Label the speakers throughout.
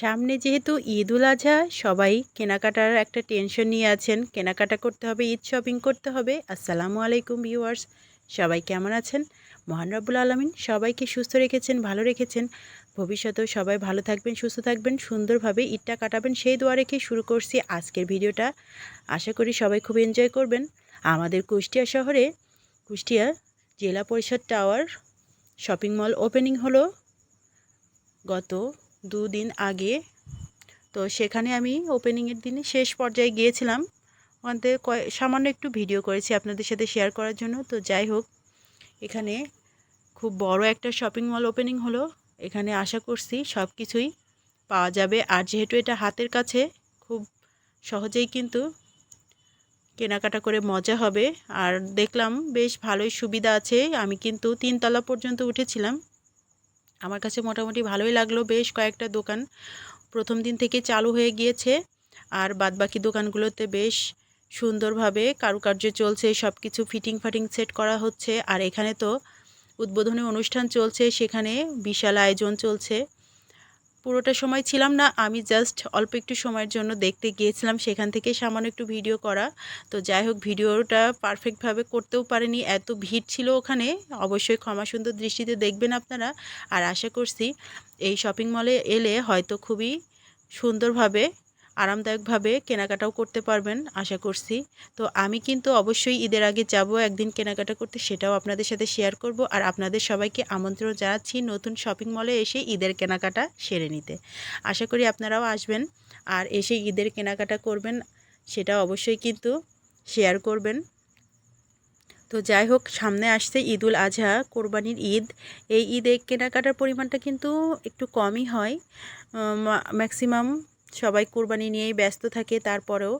Speaker 1: সামনে যেহেতু ঈদ উল আজহা, সবাই কেনাকাটার একটা টেনশন নিয়ে আছেন। কেনাকাটা করতে হবে, ঈদ শপিং করতে হবে। আসসালামু আলাইকুম ভিউয়ার্স সবাই কেমন আছেন? মহান রব্বুল আলমিন সবাইকে সুস্থ রেখেছেন, ভালো রেখেছেন। ভবিষ্যতেও সবাই ভালো থাকবেন, সুস্থ থাকবেন, সুন্দরভাবে ঈদটা কাটাবেন। সেই দোয়া রেখে শুরু করছি আজকের ভিডিওটা। আশা করি সবাই খুব এনজয় করবেন। আমাদের কুষ্টিয়া শহরে, কুষ্টিয়া জেলা পরিষদ টাওয়ার শপিং মল ওপেনিং হলো গত দুদিন আগে। তো সেখানে আমি ওপেনিংয়ের দিনে শেষ পর্যায়ে গিয়েছিলাম। ওখান থেকে কয়, সামান্য একটু ভিডিও করেছি আপনাদের সাথে শেয়ার করার জন্য। তো যাই হোক, এখানে খুব বড় একটা শপিং মল ওপেনিং হলো। এখানে আশা করছি সব কিছুই পাওয়া যাবে। আর যেহেতু এটা হাতের কাছে, খুব সহজেই কিন্তু কেনাকাটা করে মজা হবে। আর দেখলাম বেশ ভালোই সুবিধা আছে। আমি কিন্তু তিনতলা পর্যন্ত উঠেছিলাম। আমার কাছে মোটামুটি ভালোই লাগল বেশ কয়েকটা দোকান। প্রথম দিন থেকে চালু হয়ে গিয়েছে আর বাদবাকি দোকানগুলোতে বেশ সুন্দরভাবে কারুকার্য চলছে সব কিছু ফিটিং ফাটিং সেট করা হচ্ছে। আর এখানে তো উদ্বোধনী অনুষ্ঠান চলছে, সেখানে বিশাল আয়োজন চলছে। পুরোটা সময় ছিলাম না, আমি জাস্ট অল্প একটু সময়ের জন্য দেখতে গিয়েছিলাম, সেখান থেকে সামান্য একটু ভিডিও করা। তো যাই হোক ভিডিওটা পারফেক্টভাবে করতেও পারেনি, এত ভিড় ছিল ওখানে, অবশ্যই ক্ষমা সুন্দর দৃষ্টিতে দেখবেন আপনারা। আর আশা করছি এই শপিং মলে এলে হয়তো খুবই সুন্দরভাবে আরামদায়কভাবে কেনাকাটাও করতে পারবেন, আশা করছি। তো আমি কিন্তু অবশ্যই ঈদের আগে যাব, একদিন কেনাকাটা করতে, সেটাও আপনাদের সাথে শেয়ার করব। আর আপনাদের সবাইকে আমন্ত্রণ জানাচ্ছি নতুন শপিং মলে এসে ঈদের কেনাকাটা সেরে নিতে। আশা করি আপনারাও আসবেন আর এসে ঈদের কেনাকাটা করবেন সেটা অবশ্যই কিন্তু শেয়ার করবেন। তো যাই হোক, সামনে আসছে ঈদুল আজহা কোরবানির ঈদ। এই ঈদে কেনাকাটার পরিমাণটা কিন্তু একটু কমই হয় ম্যাক্সিমাম সবাই কোরবানি নিয়েই ব্যস্ত থাকে, তারপরেও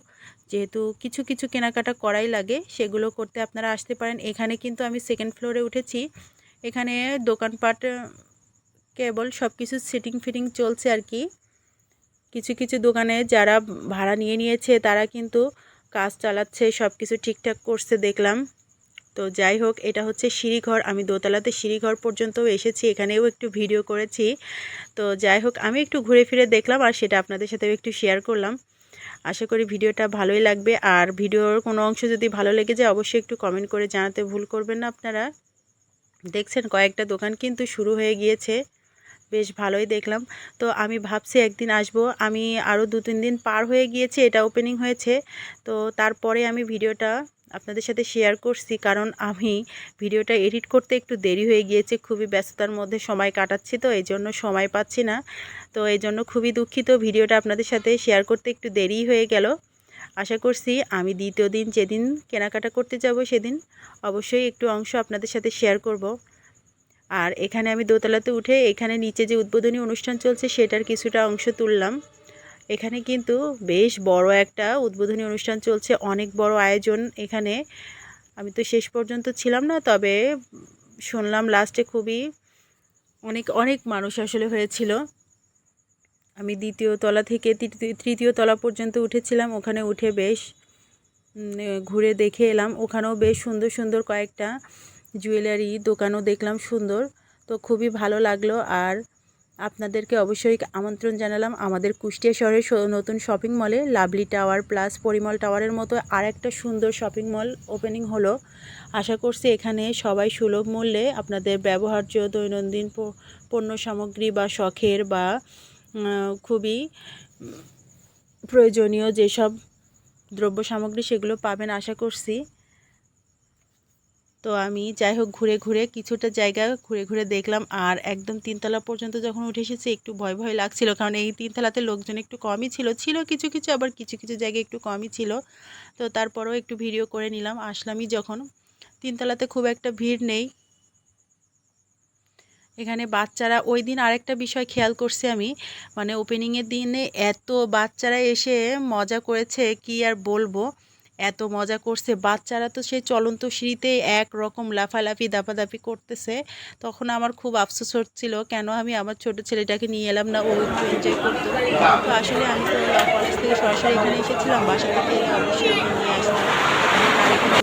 Speaker 1: যেহেতু কিছু কিছু কেনাকাটা করাই লাগে, সেগুলো করতে আপনারা আসতে পারেন। এখানে কিন্তু আমি সেকেন্ড ফ্লোরে উঠেছি। এখানে দোকানপাট, কেবল সব কিছু সেটিং ফিটিং চলছে আর কি। কিছু কিছু দোকানে যারা ভাড়া নিয়ে নিয়েছে, তারা কিন্তু কাজ চালাচ্ছে সব কিছু ঠিকঠাক করছে, দেখলাম। তো যাই হোক, এটা হচ্ছে সিঁড়িঘর। আমি দোতলাতে সিঁড়িঘর পর্যন্তও এসেছি, এখানেও একটু ভিডিও করেছি। তো যাই হোক, আমি একটু ঘুরে ফিরে দেখলাম আর সেটা আপনাদের সাথেও একটু শেয়ার করলাম। আশা করি ভিডিওটা ভালোই লাগবে। আর ভিডিওর কোনো অংশ যদি ভালো লেগে যায়, অবশ্যই একটু কমেন্ট করে জানাতে ভুল করবেন না আপনারা। দেখছেন, কয়েকটা দোকান কিন্তু শুরু হয়ে গিয়েছে। বেশ ভালোই দেখলাম। তো আমি ভাবছি একদিন আসব। আমি আরও দু তিন দিন পার হয়ে গিয়েছে, এটা ওপেনিং হয়েছে। তো তারপরে আমি ভিডিওটা আপনাদের সাথে শেয়ার করছি, কারণ আমি ভিডিওটা এডিট করতে একটু দেরি হয়ে গিয়েছে, খুবই ব্যস্ততার মধ্যে সময় কাটাচ্ছি তো এই জন্য সময় পাচ্ছি না। তো এই জন্য খুবই দুঃখিত, ভিডিওটা আপনাদের সাথে শেয়ার করতে একটু দেরি হয়ে গেল। আশা করছি আমি দ্বিতীয় দিন যেদিন কেনাকাটা করতে যাব সেদিন অবশ্যই একটু অংশ আপনাদের সাথে শেয়ার করব। আর এখানে আমি দোতলাতে উঠে এখানে নিচে যে উদ্বোধনী অনুষ্ঠান চলছে, সেটার কিছুটা অংশ তুললাম। এখানে কিন্তু বেশ বড় একটা উদ্বোধনী অনুষ্ঠান চলছে, অনেক বড় আয়োজন এখানে। আমি তো শেষ পর্যন্ত ছিলাম না, তবে শুনলাম লাস্টে খুবই অনেক অনেক মানুষ আসলে হয়েছিল। আমি দ্বিতীয় তলা থেকে তৃতীয় তলা পর্যন্ত উঠেছিলাম, ওখানে উঠে বেশ ঘুরে দেখে এলাম। ওখানেও বেশ সুন্দর সুন্দর কয়েকটা জুয়েলারি দোকানও দেখলাম সুন্দর। তো খুবই ভালো লাগল। আর আপনাদেরকে অবশ্যই আমন্ত্রণ জানালাম আমাদের কুষ্টিয়া শহরের নতুন শপিং মলে লাভলি টাওয়ার প্লাস পরিমল টাওয়ারের মতো আর একটা সুন্দর শপিং মল ওপেনিং হলো। আশা করছি এখানে সবাই সুলভ মূল্যে আপনাদের ব্যবহার্য দৈনন্দিন পণ্য সামগ্রী বা শখের বা খুবই প্রয়োজনীয় যেসব দ্রব্য সামগ্রী সেগুলো পাবেন আশা করছি। তো আমি যাই হোক ঘুরে ঘুরে কিছুটা জায়গা ঘুরে ঘুরে দেখলাম আর একদম তিনতলা পর্যন্ত যখন উঠে এসেছি একটু ভয় ভয় লাগছিল কারণ এই তিনতলাতে লোকজন একটু কমই ছিল ছিল কিছু কিছু আবার কিছু কিছু জায়গায় একটু কমই ছিল। তো তারপরেও একটু ভিডিও করে নিলাম, আসলামই যখন। তিনতলাতে খুব একটা ভিড় নেই। এখানে বাচ্চারা ওই দিন আরেকটা বিষয় খেয়াল করছি আমি মানে ওপেনিংয়ের দিনে এত বাচ্চারা এসে মজা করেছে, কি আর বলব? এত মজা করছে। বাচ্চারা তো সেই চলন্ত সিঁড়িতেই এক রকম লাফালাফি, দাপাদাপি করতেছে। তখন আমার খুব আফসোস হচ্ছিল, কেন আমি আমার ছোট ছেলেটাকে নিয়ে এলাম না? ও একটু এনজয় করতো। তো আসলে আমি তো কলেজ থেকে সরাসরি এখানে এসেছিলাম, বাসা থেকে অবশ্যই নিয়ে আসলাম।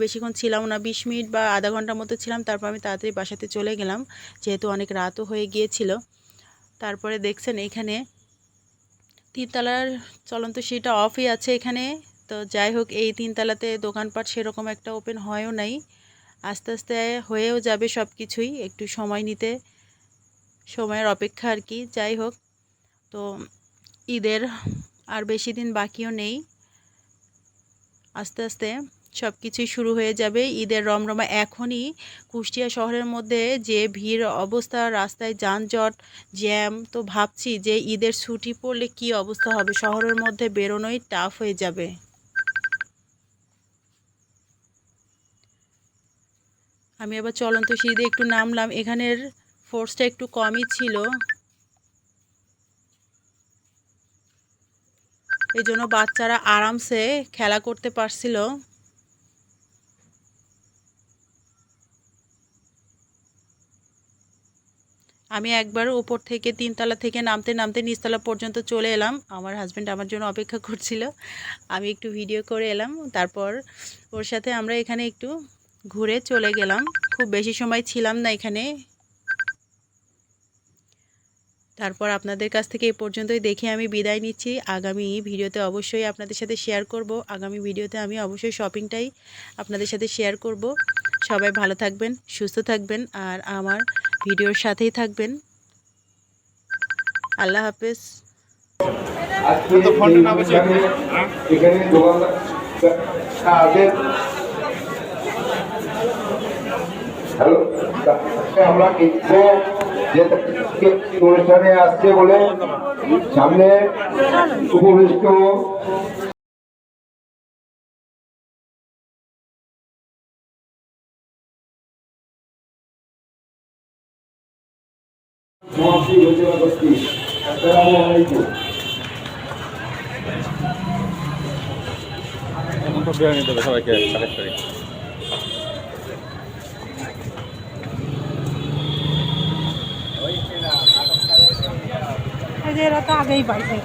Speaker 1: বেশিক্ষণ ছিলাম না, বিশ মিনিট বা আধা ঘণ্টার মতো ছিলাম। তারপর আমি তাড়াতাড়ি বাসাতে চলে গেলাম, যেহেতু অনেক রাতও হয়ে গিয়েছিল। তারপরে দেখছেন এখানে তিনতলার চলন্ত সিঁড়িটা অফই আছে এখানে। তো যাই হোক, এই তিনতলাতে দোকানপাট সেরকম একটা ওপেন হয়ও নাই। আস্তে আস্তে হয়েও যাবে সব কিছুই একটু সময় নিতে, সময়ের অপেক্ষা আর কি, যাই হোক। তো ঈদের আর বেশি দিন বাকিও নেই। আস্তে আস্তে সব কিছুই শুরু হয়ে যাবে। ঈদের রমরমা এখনই কুষ্টিয়া শহরের মধ্যে যে ভিড় অবস্থা, রাস্তায় যানজট, জ্যাম, তো ভাবছি যে ঈদের ছুটি পড়লে কি অবস্থা হবে? শহরের মধ্যে বেরোনোই টাফ হয়ে যাবে। আমি আবার চলন্ত সিঁড়ি একটু নামলাম। এখানের ফোর্সটা একটু কমই ছিল। এই জন্য বাচ্চারা আরামসে খেলা করতে পারছিল। আমি একবার উপর থেকে তিনতলা থেকে নামতে নামতে নিচতলা পর্যন্ত চলে এলাম। আমার হাজব্যান্ড আমার জন্য অপেক্ষা করছিল। আমি একটু ভিডিও করে এলাম। তারপর ওর সাথে আমরা এখানে একটু ঘুরে চলে গেলাম। খুব বেশি সময় ছিলাম না এখানে। তারপর আপনাদের কাছ থেকে এই পর্যন্তই দেখে আমি বিদায় নিচ্ছি। আগামী ভিডিওতে অবশ্যই আপনাদের সাথে শেয়ার করব। আগামী ভিডিওতে আমি অবশ্যই শপিংটাই আপনাদের সাথে শেয়ার করব। সবাই ভালো থাকবেন সুস্থ থাকবেন আর আমার ভিডিওর সাথেই থাকবেন। আল্লাহ হাফেজ।
Speaker 2: এখানে আমরা দেখব যে অনুষ্ঠানে আসছে বলে সামনে উপবিষ্ট
Speaker 3: সবাইকে করে
Speaker 4: যে এরা তো আগেই পাইছে